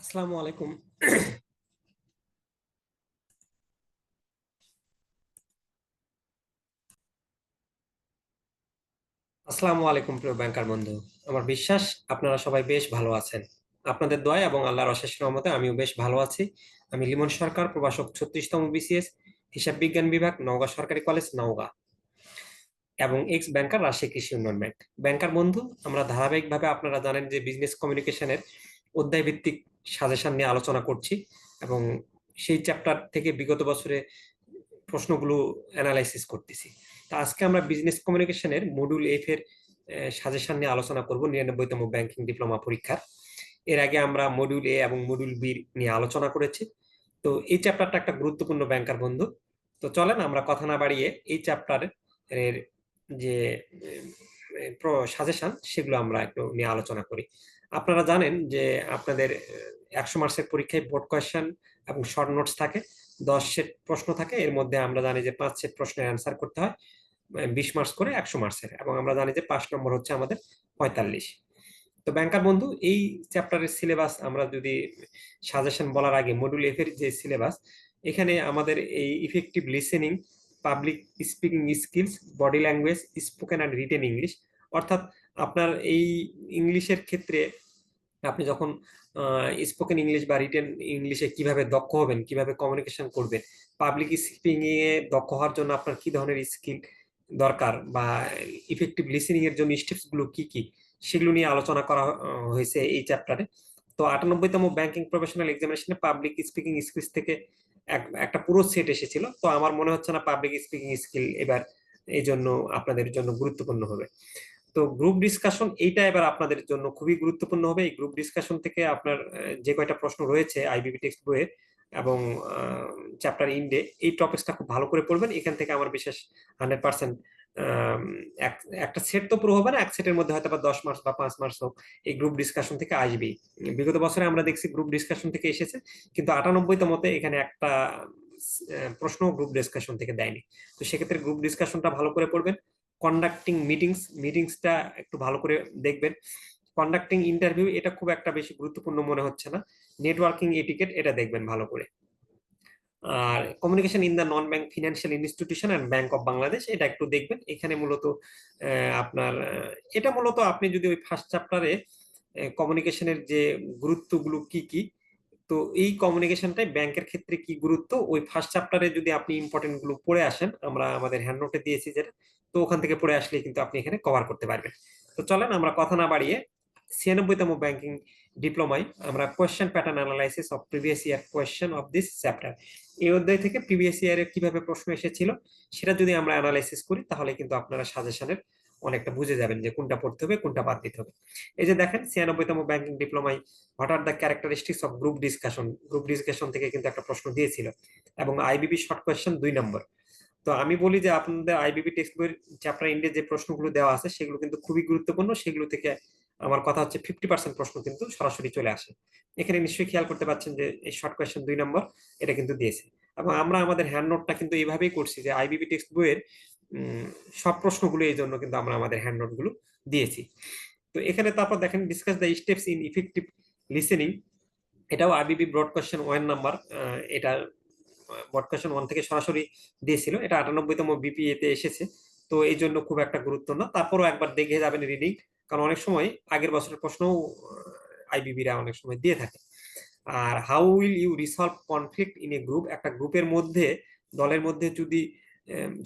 আসসালামু আলাইকুম। আসসালামু আলাইকুম, প্রিয় ব্যাংকার বন্ধু। আমার বিশ্বাস, আপনারা সবাই বেশ ভালো আছেন। আপনাদের দয়া এবং আল্লাহর অশেষ রহমতে আমিও বেশ ভালো আছি। আমি লিমন সরকার, প্রভাষক ছত্রিশতম বিসিএস, হিসাব বিজ্ঞান বিভাগ, নওগাঁ সরকারি কলেজ, নওগাঁ। এবং এক্স ব্যাংকার রাজশাহী কৃষি উন্নয়ন ব্যাংক। ব্যাংকার বন্ধু, আমরা ধারাবাহিকভাবে আপনারা জানেন যে বিজনেস কমিউনিকেশনের অধ্যায় ভিত্তিক সাজেশন নিয়ে আলোচনা করছি এবং সেই চ্যাপ্টার থেকে বিগত বছরে প্রশ্নগুলো অ্যানালাইসিস করতেছি। তা আজকে আমরা বিজনেস কমিউনিকেশনের মডিউল এফ এর সাজেশন নিয়ে আলোচনা করব নিরানব্বইতম ব্যাংকিং ডিপ্লোমা পরীক্ষার। এর আগে আমরা মডিউল এ এবং মডিউল বি নিয়ে আলোচনা করেছি। তো এই চ্যাপ্টারটা একটা গুরুত্বপূর্ণ ব্যাংকার বন্ধু। তো চলেন আমরা কথা না বাড়িয়ে এই চ্যাপ্টারের যে সাজেশন সেগুলো আমরা একটু নিয়ে আলোচনা করি। আপনারা জানেন যে আপনাদের একশো মার্কসের পরীক্ষায় বোর্ড কোয়েশ্চেন এবং শর্ট নোটস থাকে, দশ সেট প্রশ্ন থাকে, এর মধ্যে আমরা জানি যে পাঁচ সেট প্রশ্নের অ্যান্সার করতে হয় বিশ মার্কস করে একশো মার্কসের এবং আমরা জানি যে পাঁচ নম্বর হচ্ছে আমাদের পঁয়তাল্লিশ। তো ব্যাংকার বন্ধু, এই চ্যাপ্টারের সিলেবাস আমরা যদি সাজেশন বলার আগে মডুল এফ এর যে সিলেবাস এখানে আমাদের এই effective listening public speaking skills body language spoken and written English অর্থাৎ আপনার এই ইংলিশের ক্ষেত্রে আপনি যখন স্পোকেন ইংলিশ বা রিটেন ইংলিশে কীভাবে দক্ষ হবেন, কীভাবে কমিউনিকেশন করবেন পাবলিক স্পিকিং এ দক্ষ হওয়ার জন্য আপনার কি ধরনের স্কিল দরকার বা ইফেক্টিভ লিসেনিং এর জন্য স্টেপসগুলো কি কি, সেগুলো নিয়ে আলোচনা করা হয়েছে এই চ্যাপ্টারে তো আটানব্বইতম ব্যাংকিং প্রফেশনাল এক্সামিনেশনে পাবলিক স্পিকিং স্কিলস থেকে একটা পুরো সেট এসেছিল। তো আমার মনে হচ্ছে না পাবলিক স্পিকিং স্কিল এবার এই জন্য আপনাদের জন্য গুরুত্বপূর্ণ হবে। তো গ্রুপ ডিসকাশন এইটা এবার আপনাদের জন্য খুবই গুরুত্বপূর্ণ হবে। এই গ্রুপ ডিসকাশন থেকে আপনার, যে কয়টা প্রশ্ন রয়েছে আইবিবি টেক্সট বইয়ের এবং চ্যাপ্টার ইন্ডে এই টপিকসটা খুব ভালো করে পড়বেন। এখান থেকে আমার বিশেষ হান্ড্রেড পার্সেন্ট একটা সেট তো পুরো হবে না, এক সেটের মধ্যে হয়তো বা দশ মার্কস বা পাঁচ মার্কস হোক, এই গ্রুপ ডিসকাশন থেকে আসবেই। বিগত বছরে আমরা দেখছি গ্রুপ ডিসকাশন থেকে এসেছে, কিন্তু আটানব্বইতে মতে এখানে একটা প্রশ্ন গ্রুপ ডিসকাশন থেকে দেয়নি। তো সেক্ষেত্রে গ্রুপ ডিসকাশনটা ভালো করে পড়বেন। কন্ডাক্টিং মিটিংস মিটিংসটা একটু ভালো করে দেখবেন। কন্ডাক্টিং ইন্টারভিউ এটা খুব একটা বেশি গুরুত্বপূর্ণ মনে হচ্ছে না। নেটওয়ার্কিং এটিকেট এটা দেখবেন ভালো করে। আর communication in the non bank financial institution and bank of Bangladesh এটা একটু দেখবেন। এখানে মূলত আপনার এটা মূলত আপনি যদি ওই ফার্স্ট চ্যাপ্টারে কমিউনিকেশনের যে গুরুত্বগুলো কি কি, তো এই কমিউনিকেশনটাই ব্যাংকের ক্ষেত্রে কি গুরুত্ব, ওই ফার্স্ট চ্যাপ্টারে যদি আপনি ইম্পর্টেন্টগুলো পড়ে আসেন, আমরা আমাদের হ্যান্ড নোটে দিয়েছি যেটা তো ওখান থেকে পড়ে আসলে কিন্তু আপনি এখানে কভার করতে পারবেন। তো চলেন আমরা কথা না বাড়িয়ে ছিয়ানব্বইতম ব্যাংকিং ডিপ্লোমায় আমরা question pattern analysis of previous year question of this chapter এই অধ্যায় থেকে প্রিভিয়াস ইয়ারে কীভাবে প্রশ্ন এসেছিল, সেটা যদি আমরা অ্যানালাইসিস করি, তাহলে কিন্তু আপনারা সাজেশনের অনেকটা বুঝে যাবেন যে কোনটা পড়তে হবে, কোনটা বাদ দিতে হবে। এই যে দেখেন, ছিয়ানব্বইতম banking ডিপ্লোমায় what are the characteristics of group discussion group discussion থেকে কিন্তু একটা প্রশ্ন দিয়েছিল এবং আইবিবি শর্ট কোয়েশ্চেন দুই নম্বর। তো আমি বলি যে আপনাদের আইবিবি টেক্সট বইয়ের চ্যাপ্টার ইন্ডে যে প্রশ্নগুলো দেওয়া আছে, সেগুলো কিন্তু খুবই গুরুত্বপূর্ণ, সেগুলো থেকে আমার কথা হচ্ছে ফিফটি পার্সেন্ট প্রশ্ন কিন্তু সরাসরি চলে আসে। এখানে নিশ্চয়ই খেয়াল করতে পারছেন যে এই শর্ট কোয়েশ্চেন দুই নম্বর, এটা কিন্তু দিয়েছে। এবং আমরা আমাদের হ্যান্ড নোটটা কিন্তু এইভাবেই করছি যে আইবিবি টেক্সট বইয়ের সব প্রশ্নগুলো এই জন্য কিন্তু আমরা আমাদের হ্যান্ড নোটগুলো দিয়েছি। তো এখানে তারপর দেখেন discuss the steps in effective listening এটাও IBB broad question one number এটা ব্রড কোয়েশ্চেন ওয়ান থেকে সরাসরি দিয়েছিল। এটা আটানব্বইতম বিপিএতে এসেছে। তো এই জন্য খুব একটা গুরুত্ব না। তারপরও একবার দেখে যাবেন রিডিং কারণ অনেক সময় আগের বছরের প্রশ্নও আইবিবিরা অনেক সময় দিয়ে থাকে। আর how will you resolve conflict in a group একটা গ্রুপের মধ্যে, দলের মধ্যে যদি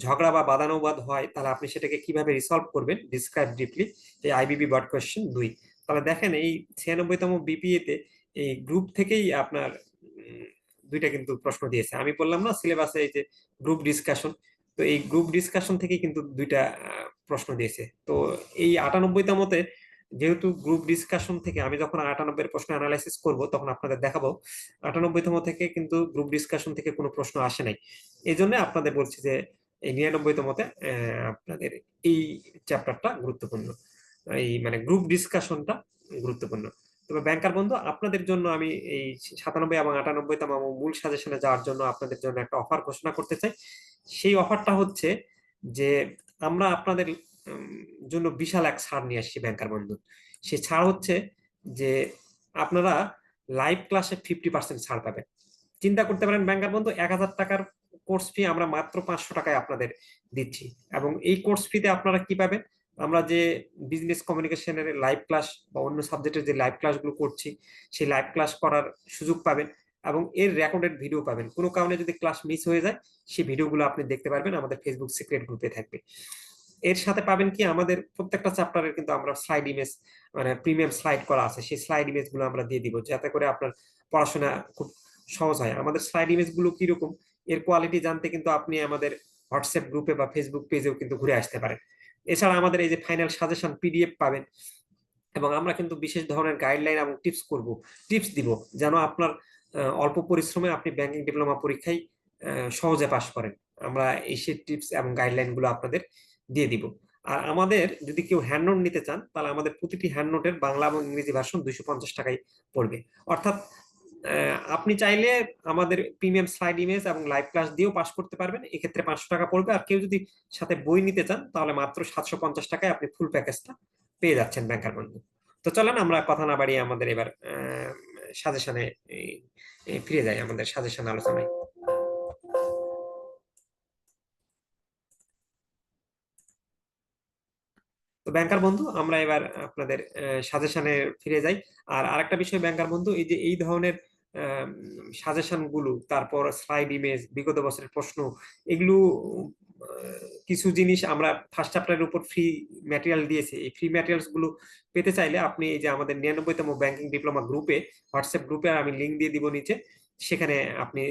ঝগড়া বা বাদানুবাদ হয়, তাহলে আপনি সেটাকে কীভাবে রিসলভ করবেন? ডিসক্রাইব ডিপলি এই আইবিবি বড কোয়েশ্চেন দুই। তাহলে দেখেন এই ছিয়ানব্বইতম বিপিএতে এই গ্রুপ থেকেই আপনার দুইটা কিন্তু প্রশ্ন দিয়েছে। আমি বললাম না সিলেবাসে এই যে গ্রুপ ডিসকাশন তো এই গ্রুপ ডিসকাশন থেকে কিন্তু দুইটা প্রশ্ন দিয়েছে। তো এই আটানব্বইতমতে যেহেতু গ্রুপ ডিসকাশন থেকে আমি যখন আটানব্বই প্রশ্ন অ্যানালাইসিস করব, তখন আপনাদের দেখাবো আটানব্বইতম থেকে কিন্তু গ্রুপ ডিসকাশন থেকে কোনো প্রশ্ন আসে নাই। এই জন্য আপনাদের বলছি যে, এই নিরানব্বইতমতে আপনাদের এই চ্যাপ্টারটা গুরুত্বপূর্ণ। এই মানে গ্রুপ ডিসকাশনটা গুরুত্বপূর্ণ। তবে ব্যাংকার বন্ধু, আপনাদের জন্য আমি এই সাতানব্বই এবং আটানব্বইতম মূল সাজেশনে যাওয়ার জন্য আপনাদের জন্য একটা অফার ঘোষণা করতে চাই। সেই অফারটা হচ্ছে যে আমরা আপনাদের জন্য বিশাল এক ছাড় নিয়ে আসছি ব্যাংকার বন্ধু সে ছাড় হচ্ছে যে আপনারা লাইভ ক্লাসে ফিফটি পার্সেন্ট ছাড় পাবেন। চিন্তা করতে পারেন ব্যাংকার বন্ধু, এক হাজার টাকার কোর্স ফি আমরা মাত্র পাঁচশো টাকায় আপনাদের দিচ্ছি। এবং এই কোর্স ফিতে আপনারা কি পাবেন? আমরা যে বিজনেস কমিউনিকেশনের লাইভ ক্লাস বা অন্য সাবজেক্টের যে লাইভ ক্লাসগুলো করছি, সেই লাইভ ক্লাস করার সুযোগ পাবেন। এবং এর রেকর্ডেড ভিডিও পাবেন। কোনো কারণে যদি ক্লাস মিস হয়ে যায়, সেই ভিডিওগুলো আপনি দেখতে পারবেন, আমাদের ফেসবুক সিক্রেট গ্রুপে থাকবে। এর সাথে পাবেন কি, আমাদের প্রত্যেকটা চ্যাপ্টারের কিন্তু আমরা স্লাইড ইমেজ মানে প্রিমিয়াম স্লাইড করা আছে। সেই স্লাইড ইমেজগুলো আমরা দিয়ে দিব, যাতে করে আপনার পড়াশোনা খুব সহজ হয়। আমাদের স্লাইড ইমেজগুলো কীরকম, এর কোয়ালিটি জানতে কিন্তু আপনি আমাদের হোয়াটসঅ্যাপ গ্রুপে বা ফেসবুক পেজেও কিন্তু ঘুরে আসতে পারেন। এছাড়া আমাদের এই যে ফাইনাল সাজেশন পিডিএফ পাবেন, এবং আমরা কিন্তু বিশেষ ধরনের গাইডলাইন এবং টিপস করব। টিপস দিব, যেন আপনার অল্প পরিশ্রমে আপনি ব্যাংকিং ডিপ্লোমা পরীক্ষায় সহজে পাশ করেন। আমরা এই সেই টিপস এবং গাইডলাইনগুলো আপনাদের দিয়ে দিব। আর আমাদের যদি কেউ হ্যান্ড নোট নিতে চান, তাহলে আমাদের প্রতিটি হ্যান্ড নোটের বাংলা এবং ইংরেজি ভার্সন দুইশো পঞ্চাশ টাকায় পড়বে। অর্থাৎ আপনি চাইলে আমাদের প্রিমিয়াম স্লাইড ইমেজ এবং লাইভ ক্লাস দিয়েও পাস করতে পারবেন। এক্ষেত্রে পাঁচশো টাকা পড়বে। আর কেউ যদি সাথে বই নিতে চান, তাহলে মাত্র সাতশো পঞ্চাশ টাকায় আপনি ফুল প্যাকেজটা পেয়ে যাচ্ছেন ব্যাংকার বন্ধু। তো চলেন, আমরা কথা না বাড়িয়ে আমাদের এবার সাজেশনে ফিরে যাই আমাদের সাজেশন আলোচনায়। তো ব্যাংকার বন্ধু, আমরা এবার আপনাদের সাজেশনে ফিরে যাই। আর আরেকটা বিষয় ব্যাংকার বন্ধু, এই যে এই ধরনের সাজেশনগুলো তারপর স্লাইড ইমেজ, বিগত বছরের প্রশ্ন, এগুলো কিছু জিনিস আমরা ফার্স্ট চ্যাপ্টারের উপর ফ্রি ম্যাটেরিয়াল দিয়েছি। এই ফ্রি ম্যাটেরিয়ালসগুলো পেতে চাইলে আপনি এই যে আমাদের নিরানব্বইতম ব্যাংকিং ডিপ্লোমা গ্রুপে হোয়াটসঅ্যাপ গ্রুপে আমি লিঙ্ক দিয়ে দিব নিচে। সেখানে আপনি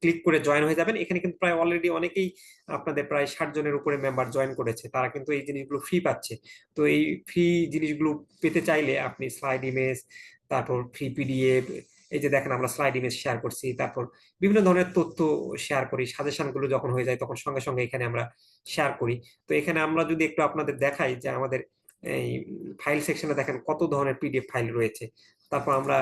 ক্লিক করে জয়েন হয়ে যাবেন। এখানে কিন্তু প্রায় অলরেডি অনেকেই আপনাদের প্রায় ষাট জনের উপরে মেম্বার জয়েন করেছে। তারা কিন্তু এই জিনিসগুলো ফ্রি পাচ্ছে। তো এই ফ্রি জিনিসগুলো পেতে চাইলে আপনি স্লাইড ইমেজ তারপর ফ্রি পিডিএফ এই যে দেখেন আমরা স্লাইড ইমেজ শেয়ার করছি, তারপর বিভিন্ন ধরনের তথ্য শেয়ার করি সাজেশনগুলো যখন হয়ে যায় তখন সঙ্গে সঙ্গে এখানে আমরা শেয়ার করি। তো এখানে আমরা যদি একটু আপনাদের দেখাই যে আমাদের এই ফাইল সেকশনে দেখেন কত ধরনের পিডিএফ ফাইল রয়েছে। তারপর আমরা,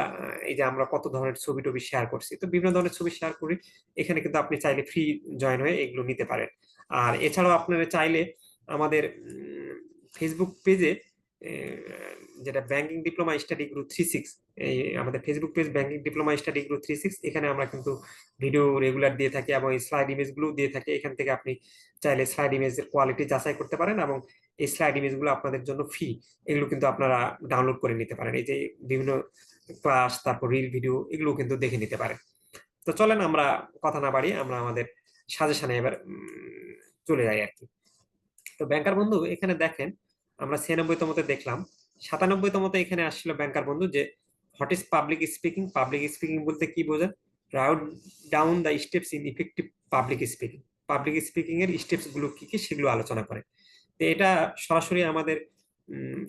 এই যে আমরা কত ধরনের ছবি টবি শেয়ার করছি। তো বিভিন্ন ধরনের ছবি শেয়ার করি, এখানে কিন্তু আপনি চাইলে ফ্রি জয়েন হয়ে এগুলো নিতে পারেন। আর এছাড়াও আপনারা চাইলে আমাদের ফেসবুক পেজে যেটা banking diploma study group three six এই আমাদের Facebook page banking diploma study group three six এখানে আমরা কিন্তু ভিডিও রেগুলার দিয়ে থাকি এবং স্লাইড ইমেজগুলো দিয়ে থাকি। এখান থেকে আপনি চাইলে স্লাইড ইমেজের কোয়ালিটি যাচাই করতে পারেন এবং এই স্লাইড ইমেজগুলো আপনাদের জন্য ফ্রি এগুলো কিন্তু আপনারা ডাউনলোড করে নিতে পারেন। এই যে বিভিন্ন ক্লাস তারপর রিল ভিডিও এগুলো কিন্তু দেখে নিতে পারেন। তো চলেন আমরা কথা না বাড়িয়ে আমরা আমাদের সাজেশনে এবার চলে যাই আর কি। তো ব্যাংকার বন্ধু, এখানে দেখেন আমরা ছিয়ানব্বইতমতে দেখলাম। সাতানব্বইতমতে এখানে আসছিল ব্যাংকার বন্ধু যে what is public speaking public speaking বলতে কি বোঝায়? Write down the steps in effective public speaking public speaking এর স্টেপসগুলো কি কি সেগুলো আলোচনা করে। তো এটা সরাসরি আমাদের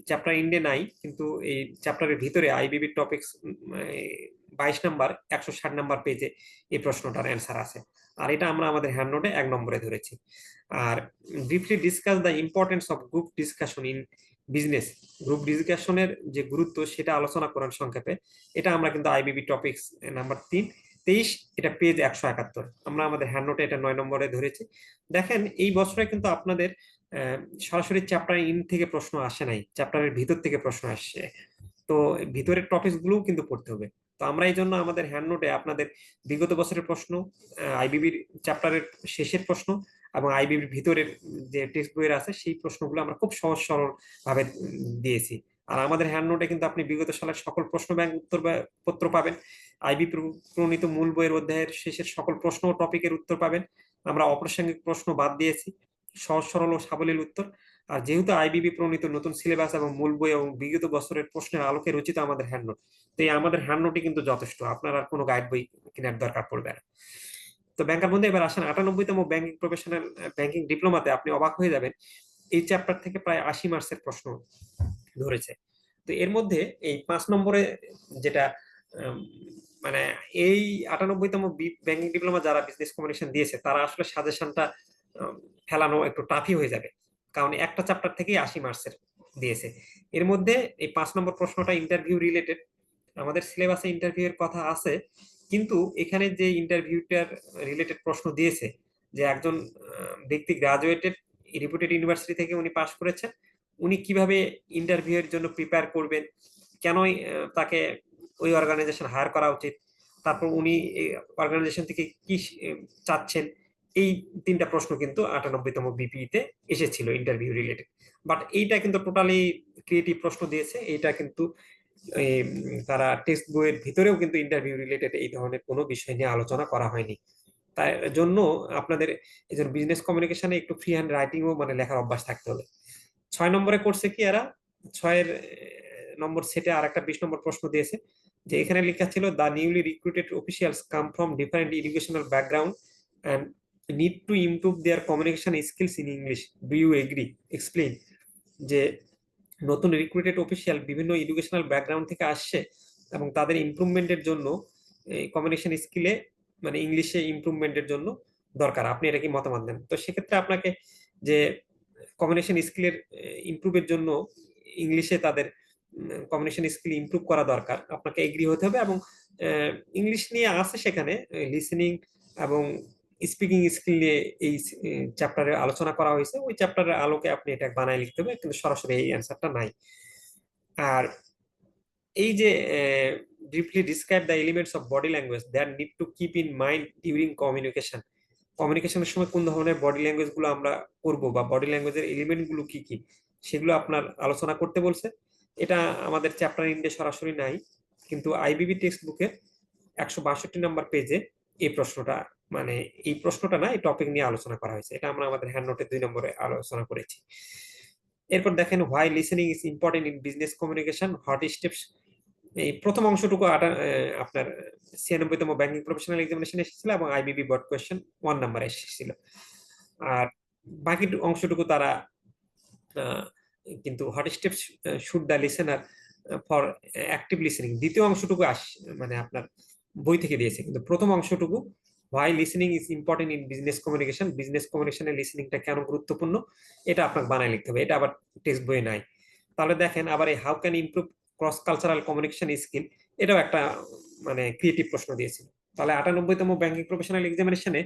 চ্যাপ্টার ইন্ডে নাই কিন্তু এই চ্যাপ্টারের ভিতরে আইবিবি টপিক্স বাইশ নাম্বার, একশো ষাট নাম্বার পেজে এই প্রশ্নটার অ্যান্সার আছে। আর এটা আমরা আমাদের হ্যান্ড নোটে এক নম্বরে ধরেছি। আর briefly discuss the importance of group discussion in business group ডিসকাশনের যে গুরুত্ব, সেটা আলোচনা করার সংক্ষেপে, এটা আমরা কিন্তু আইবিবি টপিক্স নাম্বার তিন, তেইশ, এটা পেজ একশো একাত্তর। আমরা আমাদের হ্যান্ড নোটে এটা নয় নম্বরে ধরেছি। দেখেন, এই বছরে কিন্তু আপনাদের সরাসরি চ্যাপ্টার ইন থেকে প্রশ্ন আসে নাই। চ্যাপ্টারের ভিতর থেকে প্রশ্ন আসছে তো ভিতরের টপিকস গুলোও কিন্তু পড়তে হবে। তো আমরা এই জন্য আমাদের হ্যান্ড নোটে আপনাদের বিগত বছরের প্রশ্ন আইবিবির চ্যাপ্টারের শেষের প্রশ্ন এবং আইবিবির ভিতরের যে টেক্সট বইয়ের আছে, সেই প্রশ্নগুলো আমরা খুব সহজ সরল ভাবে দিয়েছি। আর আমাদের হ্যান্ড নোটে কিন্তু আপনি বিগত সালের সকল প্রশ্ন ব্যাংক উত্তর পত্র পাবেন। আইবি প্রণীত মূল বইয়ের অধ্যায়ের শেষের সকল প্রশ্ন ও টপিকের উত্তর পাবেন। আমরা অপ্রাসঙ্গিক প্রশ্ন বাদ দিয়েছি। সহজ, সরল ও সাবলীল উত্তর। আর যেহেতু আইবিবি প্রণীত নতুন সিলেবাস এবং মূল বই এবং বিগত বছরের প্রশ্নের আলোকে রচিত আমাদের হ্যান্ড নোট তো এই আমাদের হ্যান্ড নোটই কিন্তু যথেষ্ট। আপনার আর কোনো গাইড বই কেনার দরকার পড়বে না। তো ব্যাংকার বন্ধু, এবার আসেন, আটানব্বইতম ব্যাংকিং প্রফেশনাল ব্যাংকিং ডিপ্লোমাতে আপনি অবাক হয়ে যাবেন, এই চ্যাপ্টার থেকে প্রায় আশি মার্কসের প্রশ্ন ধরেছে। তো এর মধ্যে এই পাঁচ নম্বরে যেটা মানে এই আটানব্বইতম ব্যাংকিং ডিপ্লোমা যারা বিজনেস কমিউনিকেশন দিয়েছে, তারা আসলে সাজেশনটা ফেলানো একটু টাফই হয়ে যাবে। কারণ একটা চ্যাপ্টার থেকেই আশি মার্কসের দিয়েছে। এর মধ্যে এই পাঁচ নম্বর প্রশ্নটা ইন্টারভিউ রিলেটেড আমাদের সিলেবাসে ইন্টারভিউ এর কথা আছে, কিন্তু এখানে যে ইন্টারভিউটার রিলেটেড প্রশ্ন দিয়েছে, যে একজন ব্যক্তি গ্রাজুয়েটেড রিপুটেড ইউনিভার্সিটি থেকে উনি পাশ করেছেন, উনি কীভাবে ইন্টারভিউ এর জন্য প্রিপেয়ার করবেন কেন তাকে ওই অর্গানাইজেশন হায়ার করা উচিত, তারপর উনি অর্গানাইজেশন থেকে কি চাচ্ছেন এই তিনটা প্রশ্ন কিন্তু আটানব্বইতম বিপিতে এসেছিল ইন্টারভিউ রিলেটেড বাট এইটা কিন্তু টোটালি ক্রিয়েটিভ প্রশ্ন দিয়েছে। এইটা কিন্তু তারা টেক্সট বইয়ের ভিতরেও কিন্তু ইন্টারভিউ রিলেটেড এই ধরনের কোনো বিষয় নিয়ে আলোচনা করা হয়নি। তাই জন্য আপনাদের এই বিজনেস কমিউনিকেশনে একটু ফ্রি হ্যান্ড রাইটিংও মানে লেখার অভ্যাস থাকতে হবে। ছয় নম্বরে করছে কি এরা? ছয়ের নম্বর সেটে আর একটা বিশ নম্বর প্রশ্ন দিয়েছে যে এখানে লেখা ছিল the newly recruited officials come from different educational background and need to improve their communication skills in English do you agree explain যে নতুন রিক্রুটেড অফিসিয়াল বিভিন্ন এডুকেশনাল ব্যাকগ্রাউন্ড থেকে আসছে এবং তাদের ইমপ্রুভমেন্টের জন্য কমিউনিকেশন স্কিলে মানে ইংলিশে ইমপ্রুভমেন্টের জন্য দরকার। আপনি এটা কি মতামত দেন? তো সেক্ষেত্রে আপনাকে যে কমিউনিকেশন স্কিলের ইমপ্রুভের জন্য ইংলিশে তাদের কমিউনিকেশন স্কিল ইমপ্রুভ করা দরকার। আপনাকে এগ্রি হতে হবে এবং ইংলিশ নিয়ে আছে সেখানে লিসেনিং এবং স্পিকিং স্কিল নিয়ে এই চ্যাপ্টারে আলোচনা করা হয়েছে। ওই চ্যাপ্টারের আলোকে আপনি এটা বানায় লিখতে হবে, কিন্তু সরাসরি এই অ্যান্সারটা নাই। আর এই যে briefly describe the elements of body language that need to keep in mind during communication কমিউনিকেশনের সময় কোন ধরনের বডি ল্যাঙ্গুয়েজগুলো আমরা করব বা বডি ল্যাঙ্গুয়েজের এলিমেন্টগুলো কি কি, সেগুলো আপনার আলোচনা করতে বলছে। এটা আমাদের চ্যাপ্টার ইন্ডে সরাসরি নাই, কিন্তু আইবিবি টেক্সট বুকের একশো বাষট্টি নাম্বার পেজে এই প্রশ্নটা মানে এই প্রশ্নটা না, এই টপিক নিয়ে আলোচনা করা হয়েছে। এটা আমরা আমাদের হ্যান্ড নোটে দুই নম্বরে আলোচনা করেছি। এরপর দেখেন why listening is important in business communication what steps এই প্রথম অংশটুকু আপনার ছিয়ানব্বইতম ব্যাংকিং প্রফেশনাল এক্সামিনেশন এসেছিল এবং IBB board question one number এসেছিল। আর বাকি অংশটুকু তারা কিন্তু what steps should the listener for active listening দ্বিতীয় অংশটুকু আস মানে আপনার বই থেকে দিয়েছে। কিন্তু প্রথম অংশটুকু why listening is important in business communication business কমিউনিকেশনের লিসেনিংটা কেন গুরুত্বপূর্ণ? এটা আপনাকে বানায় লিখতে হবে। এটা আবার টেক্সট বইয়ে নাই। তাহলে দেখেন, আবার এই how can improve cross cultural communication skill এটাও একটা মানে ক্রিয়েটিভ প্রশ্ন দিয়েছিল। তাহলে আটানব্বইতম ব্যাংকিং প্রফেশনাল এক্সামিনেশনে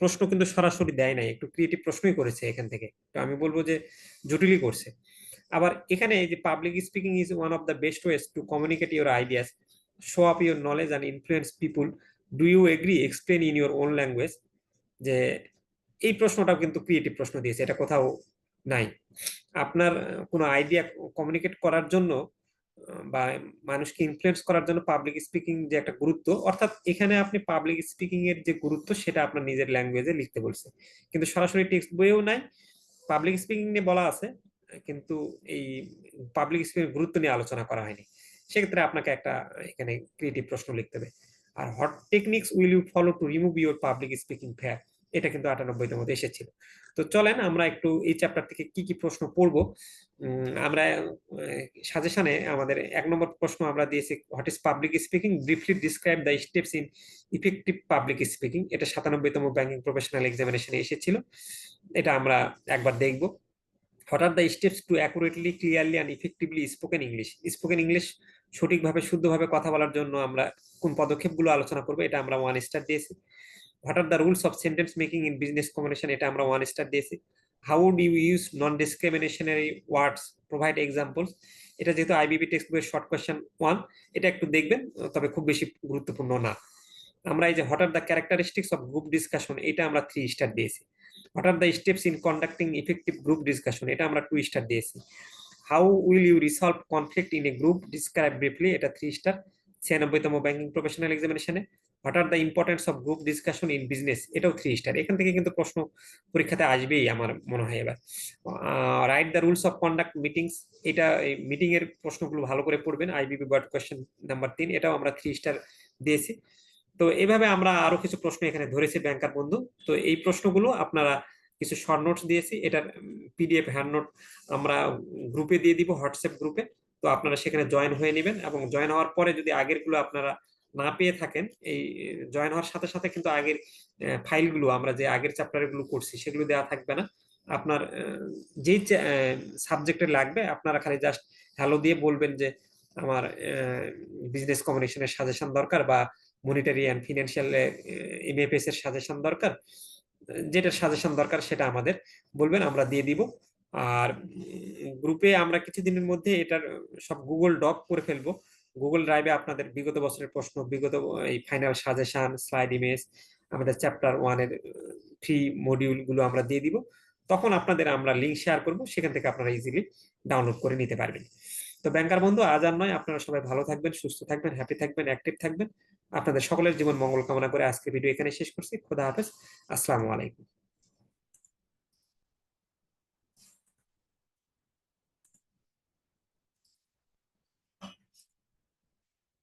প্রশ্ন কিন্তু সরাসরি দেয় নাই। একটু ক্রিয়েটিভ প্রশ্নই করেছে এখান থেকে। তো আমি বলব যে, জটিলই করছে। আবার এখানে যে public speaking is one of the best ways to communicate your ideas show up your knowledge and influence people do you agree explain in your own language যে এই প্রশ্নটাও কিন্তু ক্রিয়েটিভ প্রশ্ন দিয়েছে, এটা কোথাও নাই। আপনার কোনো আইডিয়া কমিউনিকেট করার জন্য বা মানুষকে ইনফ্লুয়েন্স করার জন্য পাবলিক স্পিকিং যে একটা গুরুত্ব, অর্থাৎ এখানে আপনি পাবলিক স্পিকিং এর যে গুরুত্ব, সেটা আপনার নিজের ল্যাঙ্গুয়েজে লিখতে বলছে। কিন্তু সরাসরি টেক্সট বইয়েও নাই পাবলিক স্পিকিং নিয়ে বলা আছে, কিন্তু এই পাবলিক স্পিকিং গুরুত্ব নিয়ে আলোচনা করা হয়নি। সেক্ষেত্রে আপনাকে একটা এখানে ক্রিয়েটিভ প্রশ্ন লিখতে হবে। আর what techniques will you follow to remove your public speaking fear এটা কিন্তু আটানব্বইতে মধ্যে এসেছিল। তো চলেন আমরা একটু এই চ্যাপ্টার থেকে কি কি প্রশ্ন পড়ব। আমরা সাজেশনে আমাদের এক নম্বর প্রশ্ন আমরা দিয়েছি what is public speaking briefly describe the steps in effective public speaking এটা সাতানব্বইতম ব্যাংকিং প্রফেশনাল এক্সামিনেশনে এসেছিল। এটা আমরা একবার দেখব। What are the steps to accurately clearly and effectively spoken English spoken English সঠিকভাবে, শুদ্ধভাবে কথা বলার জন্য আমরা কোন পদক্ষেপগুলো আলোচনা করব, এটা আমরা ওয়ান স্টার দিয়েছি। What are the rules of sentence making in business communication এটা আমরা ওয়ান স্টার দিয়েছি। How you use non discriminationary words provide examples এটা যেহেতু আইবিবি টেক্সট বইয়ের শর্ট কোয়েশ্চেন ওয়ান এটা একটু দেখবেন, তবে খুব বেশি গুরুত্বপূর্ণ না। আমরা এই যে what are the characteristics of group discussion এটা আমরা থ্রি স্টার দিয়েছি। What are the steps in conducting effective group discussion এটা আমরা টু স্টার দিয়েছি। How will you resolve conflict in a group describe briefly এটা থ্রি স্টার ছিয়ানব্বইতম banking professional এক্সামিনেশনে what are the importance of group discussion in business এটাও three star এখান থেকে কিন্তু প্রশ্ন পরীক্ষাতে আসবেই আমার মনে হয় এবার। Write the rules of conduct meetings এটা মিটিং এর প্রশ্নগুলো ভালো করে পড়বেন। আইবিবি বার্ড কোয়েশ্চেন নাম্বার তিন, এটাও আমরা থ্রি স্টার দিয়েছি। তো এইভাবে আমরা আরও কিছু প্রশ্ন এখানে ধরেছি ব্যাংকার বন্ধু। তো এই প্রশ্নগুলো আপনারা কিছু শর্ট নোটস দিয়েছি। এটার পিডিএফ হ্যান্ড নোট আমরা গ্রুপে দিয়ে দিব হোয়াটসঅ্যাপ গ্রুপে তো আপনারা সেখানে জয়েন হয়ে নেবেন এবং জয়েন হওয়ার পরে যদি আগেরগুলো আপনারা না পেয়ে থাকেন, এই জয়েন হওয়ার সাথে সাথে কিন্তু আগের ফাইলগুলো আমরা যে আগের চ্যাপ্টারগুলো করছি, সেগুলো দেওয়া থাকবে না। আপনার যেই সাবজেক্টে লাগবে, আপনারা খালি জাস্ট হ্যালো দিয়ে বলবেন যে আমার বিজনেস কমিউনিকেশনের সাজেশন দরকার বা মনিটারি অ্যান্ড ফিনান্সিয়াল এমএফএস এর সাজেশন দরকার। যেটার সাজেশন দরকার সেটা আমাদের বলবেন, আমরা দিয়ে দিব। আর গ্রুপে আমরা কিছুদিনের মধ্যে এটার সব গুগল ডক করে ফেলব। গুগল ড্রাইভে আপনাদের বিগত বছরের প্রশ্ন, বিগত এই ফাইনাল সাজেশন স্লাইড ইমেজ আমাদের চ্যাপ্টার ওয়ানের ফ্রি মডিউলগুলো আমরা দিয়ে দিব। তখন আপনাদের আমরা লিঙ্ক শেয়ার করব, সেখান থেকে আপনারা ইজিলি ডাউনলোড করে নিতে পারবেন। তো ব্যাংকার বন্ধু, আজ আর নয়। আপনারা সবাই ভালো থাকবেন, সুস্থ থাকবেন হ্যাপি থাকবেন অ্যাক্টিভ থাকবেন। আপনাদের সকলের জীবন মঙ্গল কামনা করে আজকে ভিডিও এখানে শেষ করছি। খোদা হাফেজ। আসসালামু আলাইকুম।